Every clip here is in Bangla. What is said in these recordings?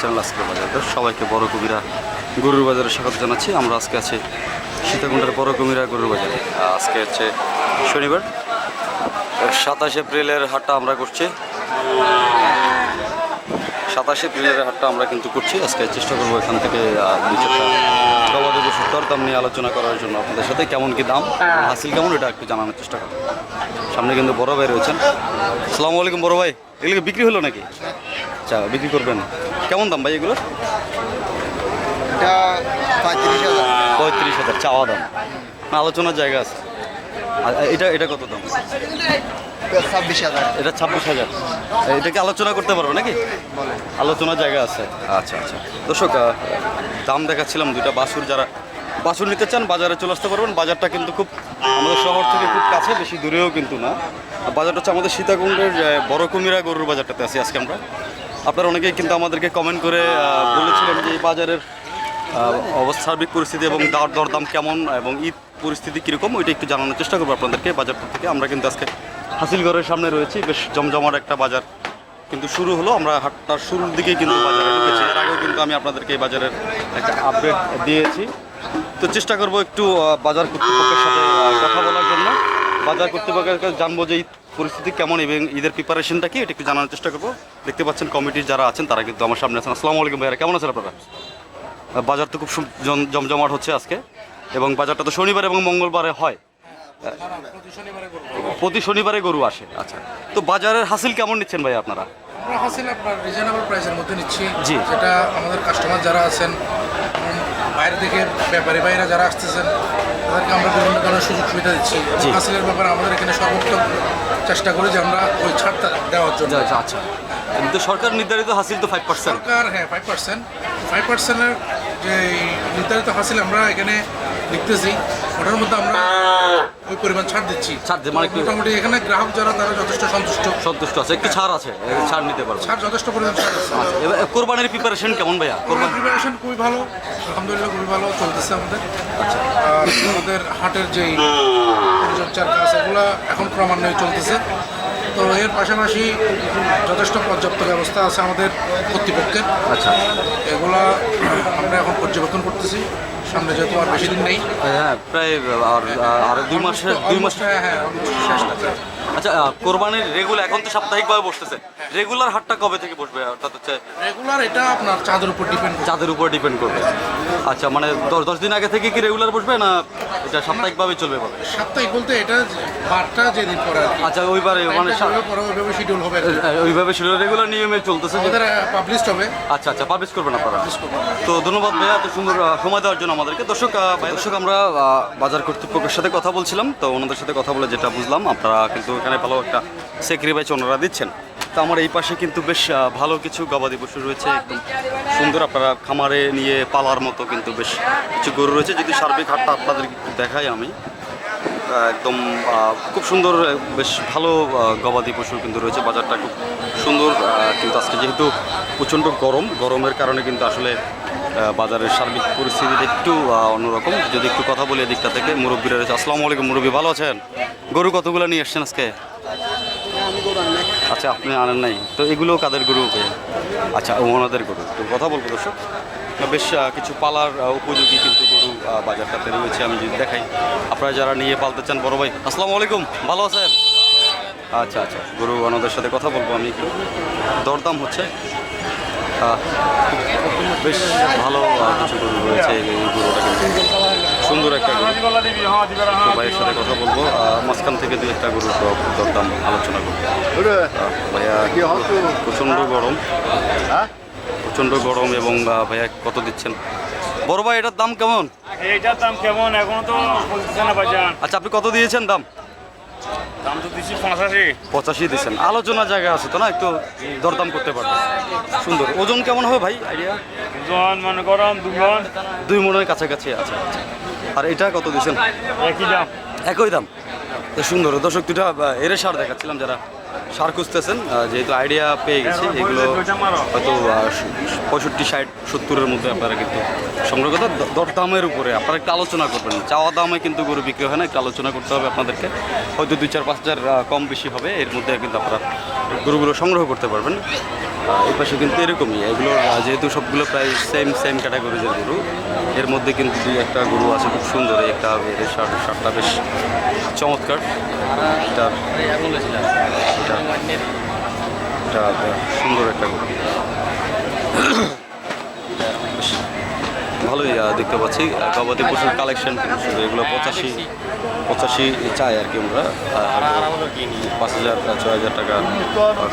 চ্যানেল আজকে বাজার। সবাইকে বড় কবিরা গরুর বাজারে স্বাগত জানাচ্ছি। আমরা আজকে আছি সীতাকুণ্ডের বড় কবিরা গরুর বাজারে। আজকে হচ্ছে শনিবার সাতাশ এপ্রিলের হাটটা আমরা করছি। সাতাশ এপ্রিলের হাটটা আমরা কিন্তু করছি। আজকে চেষ্টা করব এখান থেকে আহ, দুই চারটা গবাদি পশুর দরদাম নিয়ে আলোচনা করার জন্য আপনাদের সাথে। কেমন কি দাম? হাসিল কেমন? এটা একটু জানানোর চেষ্টা করব। সামনে কিন্তু বড় ভাই রয়েছেন। আসসালামু আলাইকুম বড় ভাই। এগুলো বিক্রি হলো নাকি? আচ্ছা বিক্রি করবেন? কেমন দাম ভাই এগুলো? এটা পঁয়ত্রিশ হাজার। পঁয়ত্রিশ হাজার চাওয়া দাম। না আলোচনার জায়গা আছে। আর এটা এটা কত দাম? ছাব্বিশ হাজার। এটা ছাব্বিশ হাজার। এটা কি আলোচনা করতে পারব নাকি? আলোচনার জায়গা আছে। আচ্ছা আচ্ছা। দর্শক দাম দেখাচ্ছিলাম দুইটা বাসুর যারা বাসুর নিতে চান বাজারে চলে আসতে পারবেন। বাজারটা কিন্তু খুব আমাদের শহর থেকে খুব কাছে বেশি দূরেও কিন্তু না। বাজারটা হচ্ছে আমাদের সীতাকুণ্ডের বড় কুমিরা গরুর বাজারটাতে আছি আজকে আমরা। আপনারা অনেকেই কিন্তু আমাদেরকে কমেন্ট করে বলেছিলেন যে এই বাজারের সার্বিক পরিস্থিতি এবং দর, দরদাম কেমন এবং ঈদ পরিস্থিতি কীরকম, ওইটা একটু জানানোর চেষ্টা করব আপনাদেরকে বাজারটা থেকে। আমরা কিন্তু আজকে হাসিলগড়ের সামনে রয়েছি। বেশ জমজমাট একটা বাজার কিন্তু শুরু হলো। আমরা হাটটার শুরুর দিকেই কিন্তু বাজারে ঢুকেছি। এর আগেও কিন্তু আমি আপনাদেরকে এই বাজারের একটা আপডেট দিয়েছি। তো চেষ্টা করব একটু বাজার কর্তৃপক্ষের সাথে কথা বলার জন্য। বাজার কর্তৃপক্ষের কাছে জানব যে ঈদ পরিস্থিতি কেমন এবং ঈদের প্রিপারেশনটা কি এটা একটু জানানোর চেষ্টা করব। দেখতে পাচ্ছেন কমিটির যারা আছেন তারা কিন্তু আমার সামনে আছেন। আসসালামু আলাইকুম ভাইয়া কেমন আছেন আপনারা? বাজার তো খুব জমজমাট হচ্ছে আজকে এবং বাজারটা তো শনিবার এবং মঙ্গলবারে হয়। প্রতি শনিবারে গরু আসে আচ্ছা। তো বাজারের হাসিল কেমন নিচ্ছেন ভাই আপনারা? আমরা হাসিল আপনার রিজনেবল প্রাইসের মধ্যে নিচ্ছি। জি। যেটা আমাদের কাস্টমার যারা আছেন বাইরে থেকে ব্যাপারী ভাইরা যারা আসতেছেন তাদেরকে আমরা বিভিন্ন ধরনের সুযোগ সুবিধা দিচ্ছি। হাসিলের ব্যাপারে আমাদের এখানে সর্বোত্তম চেষ্টা করি যে আমরা ওই ছাড়টা দেওয়ার জন্য। আচ্ছা আচ্ছা। কিন্তু সরকার নির্ধারিত হাসিল তো ফাইভ পার্সেন্ট সরকার হ্যাঁ ফাইভ পার্সেন্ট ফাইভ পার্সেন্টের যে নির্ধারিত হাসিল আমরা এখানে লিখতেছি। ওটার মধ্যে আমরা ওই পরিমাণ ছাড় দিচ্ছি। ছাড় মানে মোটামুটি এখানে গ্রাহক যারা তারা যথেষ্ট সন্তুষ্ট। সন্তুষ্ট আছে। একটু ছাড় আছে ছাড় নিতে পারব। ছাড় যথেষ্ট পরিমাণ ছাড় আছে। এবার কোরবানির প্রিপারেশন কেমন ভাইয়া? কোরবানি প্রিপারেশন খুবই ভালো। আলহামদুলিল্লাহ খুবই ভালো চলতেছে আমাদের। আর আমাদের হাটের যেই পরিচর্যার কাজ এগুলো এখন ক্রমান্বয়ে চলতেছে। তো এর পাশাপাশি যথেষ্ট পর্যাপ্ত ব্যবস্থা আছে আমাদের কর্তৃপক্ষের। আচ্ছা। এগুলা আমরা এখন পর্যবেক্ষণ করতেছি। সামনে যেহেতু আর বেশি দিন নেই। হ্যাঁ প্রায় আর দুই মাসের দুই মাস হ্যাঁ হ্যাঁ শেষ লাগছে। আচ্ছা কোরবানির রেগুলার এখন তো সাপ্তাহিকভাবে বসতেছে। রেগুলার হাটটা কবে থেকে বসবে? অর্থাৎ হচ্ছে রেগুলার এটা আপনার চাঁদের উপর ডিপেন্ড চাঁদের উপর ডিপেন্ড করবে। আচ্ছা মানে দশ দশ দিন আগে থেকে কি রেগুলার বসবে না এটা সাপ্তাহিকভাবে চলবে এভাবে? সাপ্তাহিক বলতে এটা বারটা যেদিন পরে আচ্ছা ওইবারে মানে ওইভাবে শিডিউল হবে ওইভাবে রেগুলার নিয়মে চলতেছে যে- পাবলিশ হবে। আচ্ছা আচ্ছা পাবলিশ করবেন আপনারা। তো ধন্যবাদ ভাইয়া এত সুন্দর সময় দেওয়ার জন্য আমাদেরকে। দর্শক দর্শক আমরা বাজার কর্তৃপক্ষের সাথে কথা বলছিলাম তো ওনাদের সাথে কথা বলে যেটা বুঝলাম আপনারা কিন্তু এখানে ভালো একটা সেক্রিফাইস ওনারা দিচ্ছেন। তো আমার এই পাশে কিন্তু বেশ ভালো কিছু গবাদি পশু রয়েছে, একদম সুন্দর আপনারা খামারে নিয়ে পালার মতো কিন্তু বেশ কিছু গরু রয়েছে। যদি সার্বিক হাটটা আপনাদের দেখাই আমি একদম খুব সুন্দর, বেশ ভালো গবাদি পশু কিন্তু রয়েছে। বাজারটা খুব সুন্দর কিন্তু আজকে যেহেতু প্রচণ্ড গরম, গরমের কারণে কিন্তু আসলে বাজারের সার্বিক পরিস্থিতিটা একটু অন্যরকম। যদি একটু কথা বলি এদিকটা থেকে, মুরব্বীরা রয়েছে। আসসালামু আলাইকুম, মুরব্বী, ভালো আছেন? গরু কতগুলো নিয়ে এসছেন আজকে? আচ্ছা আপনি আনেন নাই। তো এগুলো কাদের গরু? আচ্ছা ওনাদের গরু। তো কথা বলব, দর্শক। বেশ কিছু পালার উপযোগী কিন্তু গরু বাজারটাতে রয়েছে, আমি যদি দেখাই। আপনারা যারা নিয়ে পালতে চান, বড় ভাই, আসসালামু আলাইকুম, ভালো আছেন? আচ্ছা আচ্ছা গরু ওনাদের সাথে কথা বলব আমি একটু। দরদাম হচ্ছে। বেশ ভালো কিছু গরু রয়েছে এই গরুটা কিন্তু। সুন্দর একটা গরু ভাইয়ের সাথে কথা বলব। মাঝখান থেকে দু একটা গরুর দ- দরদাম আলোচনা করব। ভাইয়া প্রচণ্ড গরম। প্রচণ্ড গরম এবং ভাইয়া কত দিচ্ছেন? বড় ভাই এটার দাম কেমন? এটার দাম কেমন? এখনও তো আচ্ছা আপনি কত দিয়েছেন দাম? দাম তো দিচ্ছি পঁচাশি। পঁচাশি দিচ্ছেন আলোচনার জায়গা আছে তো না? একটু দরদাম করতে পারবে সুন্দর। ওজন কেমন হবে ভাই? আইডিয়া দুজন মনে করম দুজন দুই মনের কাছাকাছি আছে। আর এটা কত দিচ্ছেন একই দাম। একই দাম। তো সুন্দর। দর্শক দুটা এর সার দেখাচ্ছিলাম যারা সার খুঁজতেছেন যেহেতু আইডিয়া পেয়ে গেছি এগুলো হয়তো পঁয়ষট্টি ষাট সত্তরের মধ্যে আপনারা কিন্তু সংগ্রহ করতে দরদামের উপরে আপনারা একটু আলোচনা করবেন। চাওয়া দামে কিন্তু গরু বিক্রি হয় না একটু আলোচনা করতে হবে আপনাদেরকে। হয়তো দুই চার পাঁচ হাজার কম বেশি হবে এর মধ্যে কিন্তু আপনারা গরুগুলো সংগ্রহ করতে পারবেন। এই পাশে কিন্তু এরকমই এগুলো যেহেতু সবগুলো প্রায় সেম সেম ক্যাটাগরিজের গরু এর মধ্যে কিন্তু দুই একটা গরু আছে খুব সুন্দর একটা এদের শার্ট শার্টটা বেশ চমৎকার। এটা সুন্দর একটা ভালোই দেখতে পাচ্ছি। গবাদি পশুর কালেকশন এগুলো পঁচাশি পঁচাশি চাই আর কি আমরা। পাঁচ হাজার, ছয় হাজার টাকা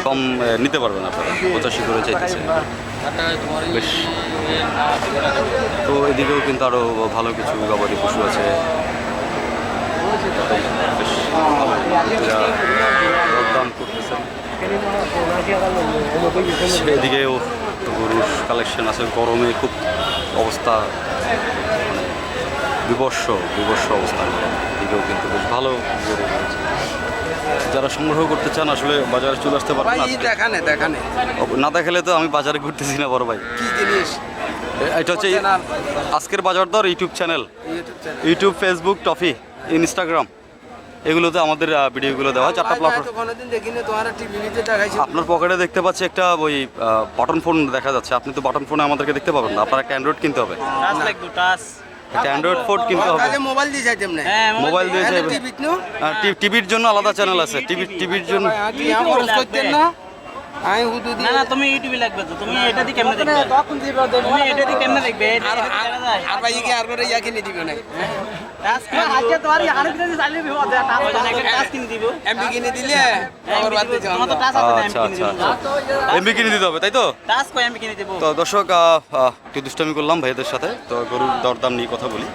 কম নিতে পারবেন আপনারা। পঁচাশি করে চাইতেছে। বেশ। তো এদিকেও কিন্তু আরও ভালো কিছু গবাদি পশু আছে। বেশ, ভালো। দরদাম করতেছেন। সেদিকেও গরুর কালেকশন আছে। গরমে খুব অবস্থা মানে বিবর্ষ বিবর্ষ অবস্থা এদিকেও কিন্তু বেশ ভালো যারা সংগ্রহ করতে চান আসলে বাজারে চলে আসতে পারেন দেখানে দেখানে। না দেখালে তো আমি বাজারে ঘুরতেছি না বড় ভাই। কি জিনিস? এটা হচ্ছে আজকের বাজার দর YouTube channel. YouTube Facebook Toffee Instagram. এগুলোতে আমাদের ভিডিওগুলো দেওয়া হয়, চারটা প্ল্যাটফর্ম দেখাইছি আপনার পকেটে দেখতে পাচ্ছি একটা ওই বাটন ফোন দেখা যাচ্ছে। আপনি তো বাটন ফোনে আমাদেরকে দেখতে পাবেন না। আপনার একটা অ্যান্ড্রয়েড কিনতে হবে। একটা অ্যান্ড্রয়েড ফোন কিনতে হবে। মোবাইল দিয়ে যাইতাম না। হ্যাঁ মোবাইল দিয়ে যাবে টিভির জন্য? আলাদা চ্যানেল আছে। টিভি টিভির জন্য খরচ করতেন না আমি হুদু না না তুমি ইউটিউবে লাগবে তো। তুমি এটা দিয়ে কেমনে দেখবে? তুমি এটা দিয়ে কেমনে দেখবে? আর আর ভাই কি আর করে ইয়া কিনে দিবে না আজকে তোমার আরও কিছু চালিয়ে দিব টাচ কিনে দিব। এমবি কিনে দিলে বাদ দিয়ে তোমার তো আছে না আচ্ছা কিনে আচ্ছা দিব। আচ্ছা। এমবি কিনে দিতে হবে তাই তো? টাচ কই এমপি কিনে দিব। তো দর্শক একটু দুষ্টামি করলাম ভাইদের সাথে। তো গরুর দরদাম নিয়ে কথা বলি।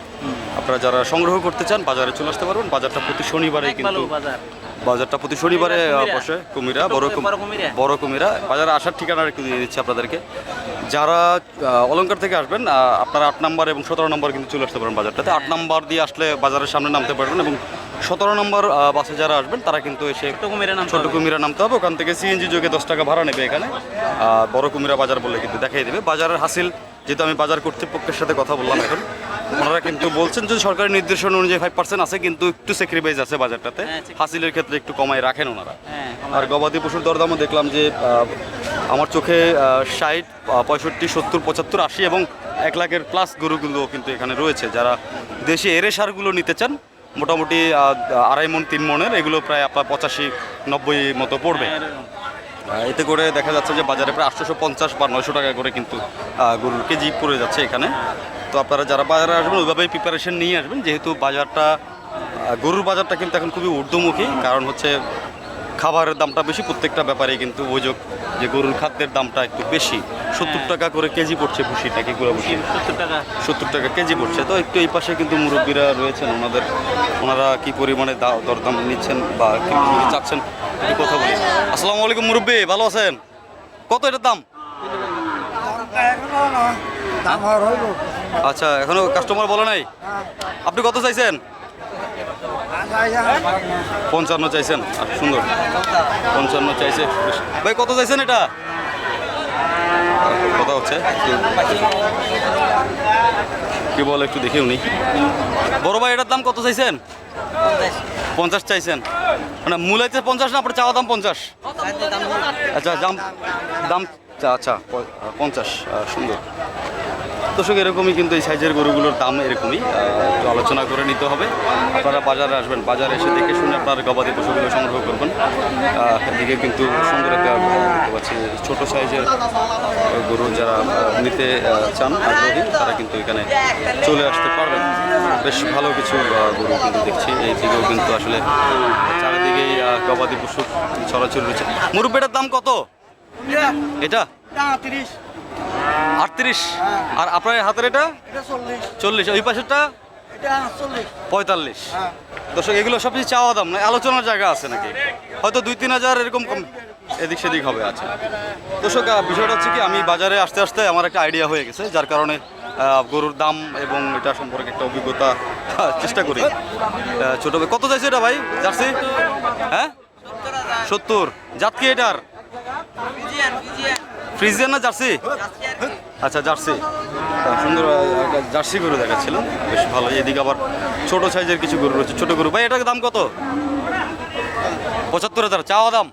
আপনারা যারা সংগ্রহ করতে চান বাজারে চলে আসতে পারবেন। বাজারটা প্রতি শনিবারে কিন্তু বাজারটা প্রতি শনিবারে। বসে কুমিরা বড় বড় কুমিরা। বড় কুমিরা। বাজারে আসার ঠিকানা একটু দিয়ে দিচ্ছি আপনাদেরকে। যারা অলঙ্কার থেকে আসবেন আপনারা আট নাম্বার এবং সতেরো নম্বর কিন্তু চলে আসতে পারেন বাজারটাতে। আট নাম্বার দিয়ে আসলে বাজারের সামনে নামতে পারবেন এবং সতেরো নম্বর বাসে যারা আসবেন তারা কিন্তু এসে ছোট কুমিরা নাম ছোট কুমিরা নামতে হবে। ওখান থেকে সিএনজি যোগে দশ টাকা ভাড়া নেবে এখানে। বড় কুমিরা বাজার বলে কিন্তু দেখাই দেবে। বাজারের হাসিল যেহেতু আমি বাজার কর্তৃপক্ষের সাথে কথা বললাম এখন ওনারা কিন্তু বলছেন যে সরকারি নির্দেশনা অনুযায়ী ফাইভ পার্সেন্ট আছে কিন্তু একটু স্যাক্রিফাইস আছে বাজারটাতে। হ্যাঁ, হাসিলের ক্ষেত্রে একটু কমাই রাখেন ওনারা। হ্যাঁ আর গবাদি পশুর দরদামও দেখলাম যে আমার চোখে ষাট পঁয়ষট্টি সত্তর পঁচাত্তর আশি এবং এক লাখের প্লাস গরুগুলো কিন্তু এখানে রয়েছে। যারা দেশে এরে সারগুলো নিতে চান মোটামুটি আড়াই মন তিন মনের এগুলো প্রায় আপনার পঁচাশি নব্বই মতো পড়বে। আহ, এতে করে দেখা যাচ্ছে যে বাজারে প্রায় আটশোশো পঞ্চাশ বা নয়শো টাকা করে কিন্তু গরুর কেজি পড়ে যাচ্ছে এখানে। তো আপনারা যারা বাজারে আসবেন, ওইভাবেই প্রিপারেশন নিয়ে আসবেন। যেহেতু বাজারটা গরুর বাজারটা কিন্তু এখন খুবই ঊর্ধ্বমুখী। কারণ হচ্ছে খাবারের দামটা বেশি প্রত্যেকটা ব্যাপারে কিন্তু অভিযোগ যে গরুর খাদ্যের দামটা একটু বেশি। সত্তর টাকা করে কেজি পড়ছে ভুসিটা কি গুঁড়া ভুসি সত্তর টাকা। সত্তর টাকা কেজি পড়ছে। তো একটু এই পাশে কিন্তু মুরব্বীরা রয়েছেন ওনাদের ওনারা কি পরিমাণে দরদাম নিচ্ছেন বা চাচ্ছেন একটু কথা বলি। আসসালামু আলাইকুম মুরব্বী ভালো আছেন? কত এটার দাম? আচ্ছা এখনও কাস্টমার বলে নাই? আপনি কত চাইছেন? পঞ্চান্ন চাইছেন। সুন্দর। পঞ্চান্ন চাইছে। ভাই, কত চাইছেন এটা? কথা হচ্ছে কি বলে একটু দেখি উনি। বড় ভাই, এটার দাম কত চাইছেন? পঞ্চাশ চাইছেন। মানে মূলাইতে পঞ্চাশ না, আপনার চাওয়া দাম পঞ্চাশ? আচ্ছা দাম দাম আচ্ছা পঞ্চাশ সুন্দর। দর্শক এরকমই কিন্তু এই সাইজের গরুগুলোর দাম এরকমই। একটু আলোচনা করে নিতে হবে। আপনারা বাজারে আসবেন বাজারে এসে দেখে শুনে আপনার গবাদি পশুগুলো সংগ্রহ করবেন। এদিকে কিন্তু সুন্দর একটা দেখতে পাচ্ছি ছোটো সাইজের গরু যারা নিতে চান আগ্রহী তারা কিন্তু এখানে চলে আসতে পারবেন। বেশ ভালো কিছু গরু কিন্তু দেখছি। এই দিকেও কিন্তু আসলে চারিদিকেই গবাদি পশু ছড়াছড়ি রয়েছে। মুরব্বেটার দাম কত? এটা? আটত্রিশ। আর আপনার হাতের এটা? চল্লিশ। ওই পাশেরটা? পঁয়তাল্লিশ। দর্শক এগুলো সব কিছু চাওয়া দাম না আলোচনার জায়গা আছে নাকি? হয়তো দুই তিন হাজার এরকম কম এদিক সেদিক হবে আচ্ছা। দর্শক বিষয়টা হচ্ছে কি আমি বাজারে আসতে আসতে আমার একটা আইডিয়া হয়ে গেছে যার কারণে গরুর দাম এবং এটা সম্পর্কে একটা অভিজ্ঞতা চেষ্টা করি। ছোট ভাই কত চাইছে এটা ভাই? জার্সি? হ্যাঁ? সত্তর। জাত কি এটার? ফ্রিজিয়ান না জার্সি? আচ্ছা জার্সি। সুন্দর জার্সি গরু দেখাচ্ছিল। বেশ ভালো। এদিকে আবার ছোট সাইজের কিছু গরু রয়েছে। ছোট গরু। ভাই, এটার দাম কত? পঁচাত্তর হাজার। চাওয়া দাম।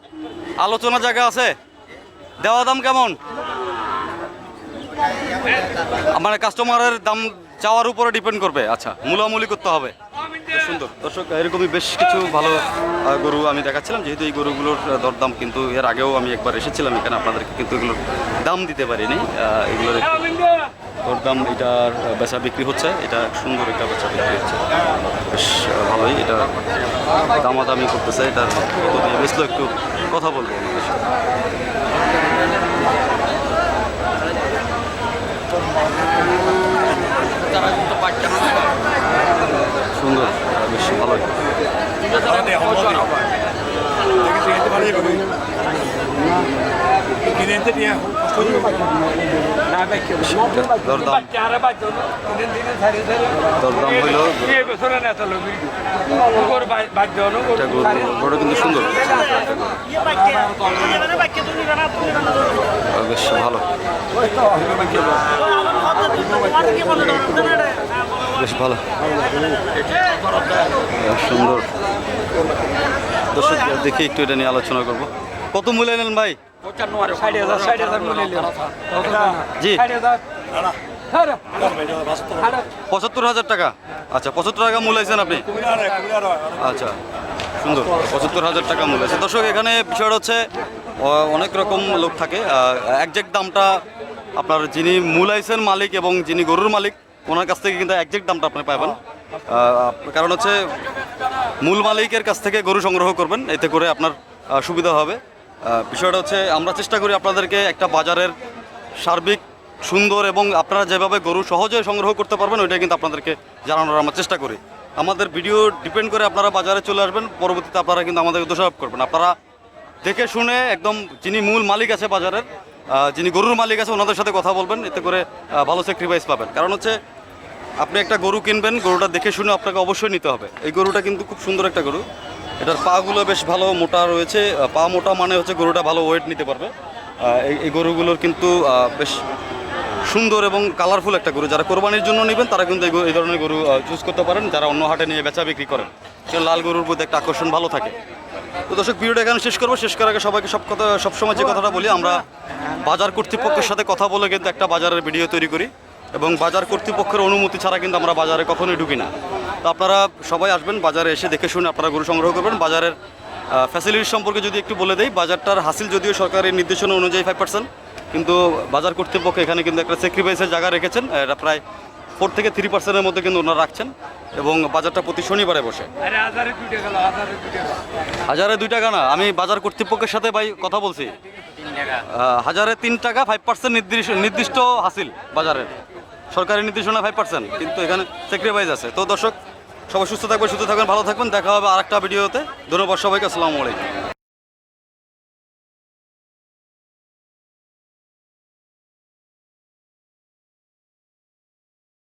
আলোচনা জায়গা আছে। দেওয়া দাম কেমন? আমার কাস্টমারের দাম চাওয়ার উপরে ডিপেন্ড করবে। আচ্ছা মূলামূলি করতে হবে। সুন্দর। দর্শক, এরকমই বেশ কিছু ভালো গরু আমি দেখাচ্ছিলাম। যেহেতু এই গরুগুলোর দরদাম কিন্তু এর আগেও আমি একবার এসেছিলাম এখানে, আপনাদেরকে কিন্তু এগুলোর দাম দিতে পারিনি। এগুলোর দরদাম, এটার বেচা বিক্রি হচ্ছে। এটা সুন্দর একটা বেচা বিক্রি হচ্ছে। বেশ ভালোই। এটা দামাদামি করতেছে। এটার কত দিয়ে একটু কথা বলব ওনাদের সাথে। সুন্দর। বেশ ভালোই দরদাম। দরদাম হইল গরুটা কিন্তু সুন্দর। বেশ ভালো। বেশ ভালো। সুন্দর। দর্শক দেখি একটু এটা নিয়ে আলোচনা করব। কত মূল্য নেন ভাই? জি। পঁচাত্তর হাজার টাকা। আচ্ছা পঁচাত্তর টাকা মূল্য আছেন আপনি? আচ্ছা সুন্দর। পঁচাত্তর হাজার টাকা মূল্য আছে দর্শক, এখানে বিষয়টা হচ্ছে অনেক রকম লোক থাকে। একজ্যাক্ট দামটা আপনার যিনি মূল আইসেন মালিক এবং যিনি গরুর মালিক ওনার কাছ থেকে কিন্তু একজ্যাক্ট দামটা আপনি পাবেন। কারণ হচ্ছে মূল মালিকের কাছ থেকে গরু সংগ্রহ করবেন, এতে করে আপনার সুবিধা হবে। বিষয়টা হচ্ছে আমরা চেষ্টা করি আপনাদেরকে একটা বাজারের সার্বিক, সুন্দর এবং আপনারা যেভাবে গরু সহজে সংগ্রহ করতে পারবেন, ওইটা কিন্তু আপনাদেরকে জানানোর আমরা চেষ্টা করি। আমাদের ভিডিও ডিপেন্ড করে আপনারা বাজারে চলে আসবেন, পরবর্তীতে আপনারা কিন্তু আমাদেরকে দোষারোপ করবেন। আপনারা দেখে শুনে একদম যিনি মূল মালিক আছে বাজারের যিনি গরুর মালিক আছে, ওনাদের সাথে কথা বলবেন, এতে করে ভালো স্যাক্রিফাইস পাবেন। কারণ হচ্ছে আপনি একটা গরু কিনবেন, গরুটা দেখে শুনে আপনাকে অবশ্যই নিতে হবে। এই গরুটা কিন্তু খুব সুন্দর একটা গরু। এটার পাগুলো বেশ ভালো মোটা রয়েছে। পা মোটা মানে হচ্ছে গরুটা ভালো ওয়েট নিতে পারবে। এই গরুগুলোর কিন্তু বেশ সুন্দর এবং কালারফুল একটা গরু। যারা কোরবানির জন্য নেবেন, তারা কিন্তু এই ধরনের গরু চুজ করতে পারেন। যারা অন্য হাটে নিয়ে বেচা বিক্রি করেন সে লাল গরুর প্রতি একটা আকর্ষণ ভালো থাকে। তো দর্শক, ভিডিওটা এখানে শেষ করব। শেষ করার আগে সবাইকে সব কথা, সবসময় যে কথাটা বলি, আমরা বাজার কর্তৃপক্ষের সাথে কথা বলে কিন্তু একটা বাজারের ভিডিও তৈরি করি। এবং বাজার কর্তৃপক্ষের অনুমতি ছাড়া কিন্তু আমরা বাজারে কখনোই ঢুকি না। তো আপনারা সবাই আসবেন বাজারে এসে দেখে শুনে আপনারা গরু সংগ্রহ করবেন। বাজারের ফ্যাসিলিটিস সম্পর্কে যদি একটু বলে দেই বাজারটার হাসিল যদিও সরকারের নির্দেশনা অনুযায়ী ফাইভ পার্সেন্ট কিন্তু বাজার কর্তৃপক্ষ এখানে কিন্তু একটা স্যাক্রিফাইসের জায়গা রেখেছেন। এটা প্রায় ফোর থেকে থ্রি পার্সেন্টের মধ্যে কিন্তু ওনারা রাখছেন এবং বাজারটা প্রতি শনিবারে বসে। হাজারে দুই টাকা না আমি বাজার কর্তৃপক্ষের সাথে ভাই কথা বলছি। হাজারে তিন টাকা ফাইভ পার্সেন্ট নির্দিষ্ট নির্দিষ্ট হাসিল বাজারের। সরকারি নির্দেশনা ফাইভ পার্সেন্ট কিন্তু এখানে স্যাক্রিফাইস আছে। তো দর্শক, সবাই সুস্থ থাকবেন সুস্থ থাকবেন, ভালো থাকবেন। দেখা হবে আরেকটা ভিডিওতে। ধন্যবাদ সবাইকে, আসসালামু আলাইকুম।